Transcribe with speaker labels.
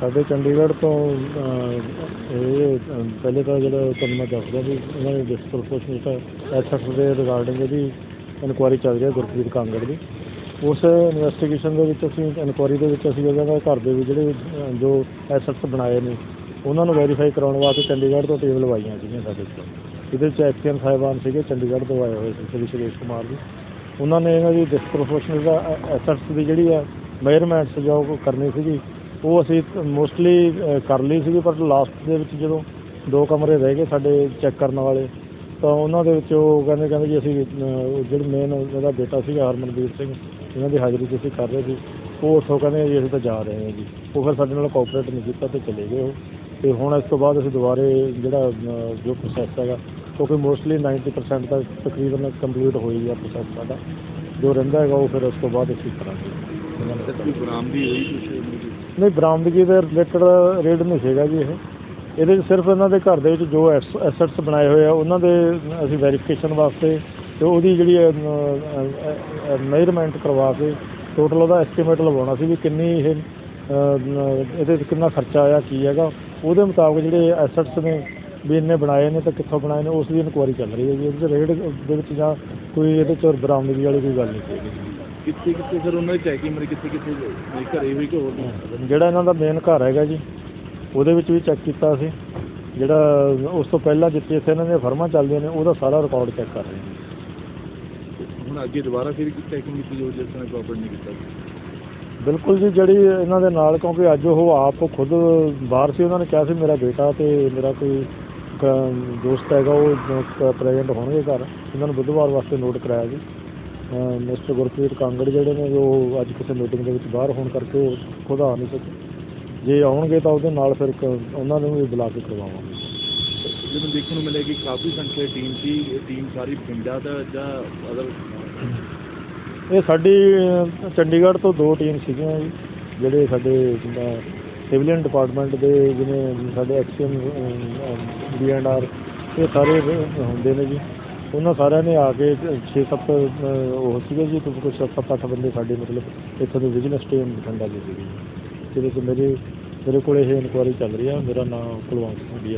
Speaker 1: ਸਾਡੇ ਚੰਡੀਗੜ੍ਹ ਤੋਂ ਇਹ ਪਹਿਲੇ ਤਾਂ ਜਿਹੜਾ ਤੁਹਾਨੂੰ ਮੈਂ ਦੱਸਦਾ ਵੀ ਇਹਨਾਂ ਨੇ ਡਿਸਪ੍ਰੋਪੋਰਸ਼ਨੇਟ ਐਸਐਸ ਦੇ ਰਿਗਾਰਡਿੰਗ ਇਹਦੀ ਇਨਕੁਆਇਰੀ ਚੱਲ ਰਹੀ ਹੈ ਗੁਰਪ੍ਰੀਤ ਕਾਂਗੜ ਦੀ। ਉਸ ਇਨਵੈਸਟੀਗੇਸ਼ਨ ਦੇ ਵਿੱਚ ਅਸੀਂ ਇਨਕੁਆਇਰੀ ਦੇ ਵਿੱਚ ਅਸੀਂ ਉਹਨਾਂ ਦਾ ਘਰ ਦੇ ਵੀ ਜਿਹੜੇ ਅਹ, ਜੋ ਐਸਐਸ ਬਣਾਏ ਨੇ ਉਹਨਾਂ ਨੂੰ ਵੈਰੀਫਾਈ ਕਰਾਉਣ ਵਾਸਤੇ ਚੰਡੀਗੜ੍ਹ ਤੋਂ ਟੀਮ ਲਵਾਈਆਂ ਸੀਗੀਆਂ ਸਾਡੇ ਕੋਲ। ਇਹਦੇ ਵਿੱਚ ਐਕਸੀਅਨ ਸਾਹਿਬਾਨ ਸੀਗੇ ਚੰਡੀਗੜ੍ਹ ਤੋਂ ਆਏ ਹੋਏ ਸੀ ਸ਼੍ਰੀ ਸੁਰੇਸ਼ ਕੁਮਾਰ ਜੀ। ਉਹਨਾਂ ਨੇ ਇਹਨਾਂ ਦੀ ਡਿਸਪ੍ਰੋਪੋਰਸ਼ਨਲ ਦਾ ਐਸੈਟਸ ਦੀ ਜਿਹੜੀ ਆ ਮੇਜਰਮੈਂਟਸ ਜੋ ਕਰਨੀ ਸੀਗੀ ਉਹ ਅਸੀਂ ਮੋਸਟਲੀ ਕਰ ਲਈ ਸੀਗੀ ਪਰ ਲਾਸਟ ਦੇ ਵਿੱਚ ਜਦੋਂ ਦੋ ਕਮਰੇ ਰਹਿ ਗਏ ਸਾਡੇ ਚੈੱਕ ਕਰਨ ਵਾਲੇ ਤਾਂ ਉਹਨਾਂ ਦੇ ਵਿੱਚ ਉਹ ਕਹਿੰਦੇ ਕਹਿੰਦੇ ਜੀ ਅਸੀਂ ਅਹ, ਜਿਹੜੇ ਮੇਨ ਉਹਦਾ ਬੇਟਾ ਸੀਗਾ ਹਰਮਨਵੀਰ ਸਿੰਘ ਇਹਨਾਂ ਦੀ ਹਾਜ਼ਰੀ 'ਚ ਅਸੀਂ ਕਰ ਰਹੇ ਸੀ। ਉਹ ਉੱਥੋਂ ਕਹਿੰਦੇ ਜੀ ਅਸੀਂ ਤਾਂ ਜਾ ਰਹੇ ਹਾਂ ਜੀ। ਉਹ ਫਿਰ ਸਾਡੇ ਨਾਲ ਕੋਆਪਰੇਟ ਨਹੀਂ ਕੀਤਾ ਤੇ ਚਲੇ ਗਏ ਉਹ। ਤੇ ਹੁਣ ਇਸ ਤੋਂ ਬਾਅਦ ਅਸੀਂ ਦੁਬਾਰੇ ਜਿਹੜਾ ਜੋ ਪ੍ਰੋਸੈਸ ਹੈਗਾ ਕਿਉਂਕਿ ਮੋਸਟਲੀ 90% ਤੱਕ ਤਕਰੀਬਨ ਕੰਪਲੀਟ ਹੋਈ ਹੈ ਪ੍ਰੋਸੈਸ ਸਾਡਾ। ਜੋ ਰਹਿੰਦਾ ਹੈਗਾ ਉਹ ਫਿਰ ਉਸ ਤੋਂ ਬਾਅਦ ਅਸੀਂ ਕਰਾਂਗੇ। ਇਹਨਾਂ ਨੂੰ
Speaker 2: ਹੋਈ ਕੁਛ?
Speaker 1: ਨਹੀਂ, ਬਰਾਮਦਗੀ ਦੇ ਰਿਲੇਟਡ ਰੇਡ ਨਹੀਂ ਸੀਗਾ ਜੀ ਇਹ। ਇਹਦੇ 'ਚ ਸਿਰਫ ਇਹਨਾਂ ਦੇ ਘਰ ਦੇ ਵਿੱਚ ਜੋ ਐਸੈਟਸ ਬਣਾਏ ਹੋਏ ਆ, ਉਹਨਾਂ ਦੇ ਅਸੀਂ ਵੈਰੀਫਿਕੇਸ਼ਨ ਵਾਸਤੇ ਤੇ ਉਹਦੀ ਜਿਹੜੀ ਮੈਜ਼ਰਮੈਂਟ ਕਰਵਾ ਕੇ ਟੋਟਲ ਉਹਦਾ ਐਸਟੀਮੇਟ ਲਗਾਉਣਾ ਸੀ ਵੀ ਕਿੰਨੀ ਇਹ ਇਹਦੇ 'ਚ ਕਿੰਨਾ ਖਰਚਾ ਆਇਆ, ਕੀ ਹੈਗਾ। ਉਹਦੇ ਮੁਤਾਬਕ ਜਿਹੜੇ ਐਸੈਟਸ ਨੇ, ਵੀ ਇੰਨੇ ਬਣਾਏ ਨੇ ਤੇ ਕਿੱਥੋਂ ਬਣਾਏ ਨੇ, ਉਸ ਦੀ ਇਨਕੁਆਇਰੀ ਚੱਲ ਰਹੀ ਹੈ ਜੀ। ਇਹਦੇ 'ਚ ਰੇਡ ਦੇ ਵਿੱਚ ਜਾਂ ਕੋਈ ਇਹਦੇ 'ਚ ਬਰਾਮਦਗੀ ਵਾਲੀ ਕੋਈ ਗੱਲ ਨਹੀਂ ਸੀਗੀ
Speaker 2: ਕਿੱਥੇ ਕਿੱਥੇ ਸਰ ਉਹਨਾਂ ਦੀ ਚੈਕਿੰਗ ਮਰੀ ਕਿੱਥੇ ਕਿੱਥੇ ਮੇਰੇ ਘਰੇ ਹੋਈ ਕਿ ਹੋਰ ਨਹੀਂ।
Speaker 1: ਜਿਹੜਾ ਇਹਨਾਂ ਦਾ ਮੇਨ ਘਰ ਹੈਗਾ ਜੀ ਉਹਦੇ ਵਿੱਚ ਵੀ ਚੈੱਕ ਕੀਤਾ ਸੀ। ਜਿਹੜਾ ਉਸ ਤੋਂ ਪਹਿਲਾਂ ਜਿੱਥੇ ਇੱਥੇ ਇਹਨਾਂ ਦੀਆਂ ਫਰਮਾਂ ਚੱਲਦੀਆਂ ਨੇ ਉਹਦਾ ਸਾਰਾ ਰਿਕਾਰਡ ਚੈੱਕ ਕਰ ਰਹੇ ਹਾਂ
Speaker 2: ਹੁਣ ਅੱਗੇ ਦੁਬਾਰਾ ਫਿਰ ਚੈਕਿੰਗ ਕੀਤੀ ਜੋ ਜਿਸ ਨੇ ਕੋਆਪਰੇਟ ਨਹੀਂ ਕੀਤਾ
Speaker 1: ਬਿਲਕੁਲ ਜੀ ਜਿਹੜੀ ਇਹਨਾਂ ਦੇ ਨਾਲ ਕਿਉਂਕਿ ਅੱਜ ਉਹ ਆਪ ਖੁਦ ਬਾਹਰ ਸੀ ਉਹਨਾਂ ਨੇ ਕਿਹਾ ਸੀ ਮੇਰਾ ਬੇਟਾ ਤੇ ਮੇਰਾ ਕੋਈ ਕ- ਦੋਸਤ ਹੈਗਾ ਉਹ ਪ੍ਰੈਜ਼ੈਂਟ ਹੋਣਗੇ ਘਰ। ਇਹਨਾਂ ਨੂੰ ਬੁੱਧਵਾਰ ਵਾਸਤੇ ਨੋਟ ਕਰਾਇਆ ਜੀ। ਮਿਸਟਰ ਗੁਰਪ੍ਰੀਤ ਕਾਂਗੜ ਜਿਹੜੇ ਨੇ ਉਹ ਅੱਜ ਕਿਸੇ ਮੀਟਿੰਗ ਦੇ ਵਿੱਚ ਬਾਹਰ ਹੋਣ ਕਰਕੇ ਉਹ ਖੁਦ ਆ ਨਹੀਂ ਸਕੇ। ਜੇ ਆਉਣਗੇ ਤਾਂ ਉਹਦੇ ਨਾਲ ਫਿਰ ਕ- ਉਹਨਾਂ ਨੂੰ ਵੀ ਬੁਲਾ ਕੇ ਕਰਵਾਵਾਂਗੇ।
Speaker 2: ਜਦੋਂ ਦੇਖਣ ਨੂੰ ਮਿਲਿਆ ਕਿ ਕਾਫੀ ਸੰਖਿਆ ਟੀਮ ਸੀ ਇਹ ਟੀਮ ਸਾਰੀ ਪਿੰਡਾਂ ਦਾ ਜਾਂ ਅਦਰ
Speaker 1: ਇਹ ਸਾਡੀ ਅਹ, ਚੰਡੀਗੜ੍ਹ ਤੋਂ ਦੋ ਟੀਮ ਸੀਗੀਆਂ ਜੀ ਜਿਹੜੇ ਸਾਡੇ ਸਿਵਲੀਅਨ ਡਿਪਾਰਟਮੈਂਟ ਦੇ ਜਿਵੇਂ ਸਾਡੇ ਐਕਸੀਅਨ ਬੀ ਐਂਡ ਆਰ ਇਹ ਸਾਰੇ ਹੁੰਦੇ ਨੇ ਜੀ। ਉਹਨਾਂ ਸਾਰਿਆਂ ਨੇ ਆ ਕੇ 6-7 ਉਹ ਸੀਗੇ ਜੀ ਕੁਝ ਕੁਝ 7-8 ਬੰਦੇ ਸਾਡੇ ਮਤਲਬ ਇੱਥੋਂ ਦੇ ਬਿਜਨਸ ਟੀਮ ਬਠਿੰਡਾ ਦੀ ਸੀਗੀ ਜਿਹਦੇ 'ਚ ਮੇਰੇ ਮੇਰੇ ਕੋਲ ਇਹ ਇਨਕੁਆਇਰੀ ਚੱਲ ਰਹੀ ਆ, ਮੇਰਾ ਨਾਮ ਕੁਲਵੰਤ ਸਿੰਘ ਡੀ